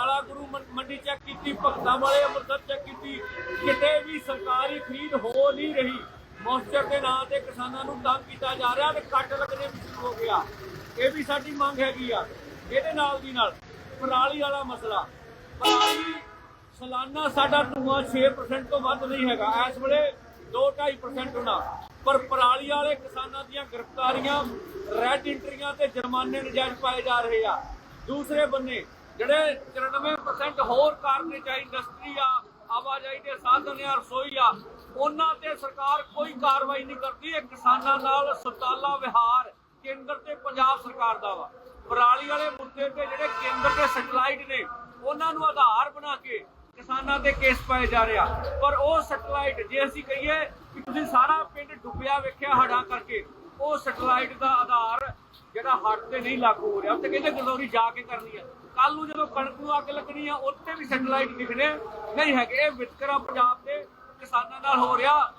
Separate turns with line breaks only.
ਪਟਿਆਲਾ ਗੁਰੂ ਮੰਡੀ ਚੈੱਕ ਕੀਤੀ, ਭਗਤਾਂ ਵਾਲੇ ਅੰਮ੍ਰਿਤਸਰ ਚੈੱਕ ਕੀਤੀ, ਕਿਤੇ ਵੀ ਸਰਕਾਰੀ ਖਰੀਦ ਹੋ ਨਹੀਂ ਰਹੀ। ਮੋਸਟਰ ਦੇ ਨਾਂ ਤੇ ਕਿਸਾਨਾਂ ਨੂੰ ਤੰਗ ਕੀਤਾ ਜਾ ਰਿਹਾ ਤੇ ਕੱਟ ਲੱਗਣੇ ਵੀ ਸ਼ੁਰੂ ਹੋ ਗਿਆ। ਇਹ ਵੀ ਸਾਡੀ ਮੰਗ ਹੈਗੀ ਆ, ਇਹਦੇ ਨਾਲ ਦੀ ਨਾਲ ਪਰਾਲੀ ਵਾਲਾ ਮਸਲਾ। ਪਰਾਲੀ ਸਾਲਾਨਾ ਸਾਡਾ ਧੂਆਂ 6% ਤੋਂ ਵੱਧ ਨਹੀਂ ਹੈਗਾ, ਇਸ ਵੇਲੇ 2-2.5% ਹੋਣਾ। ਪਰ ਪਰਾਲੀ ਵਾਲੇ ਕਿਸਾਨਾਂ ਦੀਆਂ ਗ੍ਰਿਫਤਾਰੀਆਂ ਰੈੱਡ ਇੰਟਰੀਆਂ ਤੇ ਜੁਰਮਾਨੇ ਨਜਾਇਜ਼ ਪਾਏ ਜਾ ਰਹੇ ਆ। ਦੂਸਰੇ ਬੰਨੇ ਜਿਹੜੇ 94% ਹੋਰ ਕਾਰਨੇਜਾਈ ਇੰਡਸਟਰੀ ਆ, ਆਵਾਜਾਈ ਦੇ ਸਾਧਨ ਆ, ਰਸੋਈ ਆ, ਉਹਨਾਂ ਤੇ ਸਰਕਾਰ ਕੋਈ ਕਾਰਵਾਈ ਨਹੀਂ ਕਰਦੀ। ਇਹ ਕਿਸਾਨਾਂ ਨਾਲ ਸੁਤਾਲਾ ਵਿਹਾਰ ਕੇਂਦਰ ਤੇ ਪੰਜਾਬ ਸਰਕਾਰ ਦਾ ਵਾ। ਪਰਾਲੀ ਵਾਲੇ ਮੁੱਦੇ ਤੇ ਜਿਹੜੇ ਕੇਂਦਰ ਦੇ ਸੈਟਲਾਈਟ ਨੇ, ਉਹਨਾਂ ਨੂੰ ਆਧਾਰ ਬਣਾ ਕੇ ਕਿਸਾਨਾਂ ਤੇ ਕੇਸ ਪਾਏ ਜਾ ਰਿਹਾ ਪਰ ਉਹ ਸੈਟਲਾਈਟ, ਜੇ ਅਸੀਂ ਕਹੀਏ ਕਿ ਤੁਸੀਂ ਸਾਰਾ ਪਿੰਡ ਡੁੱਬਿਆ ਵੇਖਿਆ ਹੜਾਂ ਕਰਕੇ, ਉਹ ਸੈਟਲਾਈਟ ਦਾ ਆਧਾਰ ਜਿਹੜਾ ਹੱਟ ਤੇ ਨਹੀਂ ਲਾਗੂ ਹੋ ਰਿਹਾ ਤੇ ਕਹਿੰਦੇ ਗਲੋਰੀ ਜਾ ਕੇ ਕਰਨੀ ਹੈ ਕੱਲ ਨੂੰ ਜਦੋਂ ਕਣਕ ਨੂੰ ਅੱਗ ਲੱਗਣੀ ਆ, ਉੱਥੇ ਵੀ ਸੈਟਲਾਈਟ ਦਿਖਣੇ। ਨਹੀਂ ਹੈਗੇ, ਇਹ ਵਿਤਕਰਾ ਪੰਜਾਬ ਦੇ ਕਿਸਾਨਾਂ ਨਾਲ ਹੋ ਰਿਹਾ।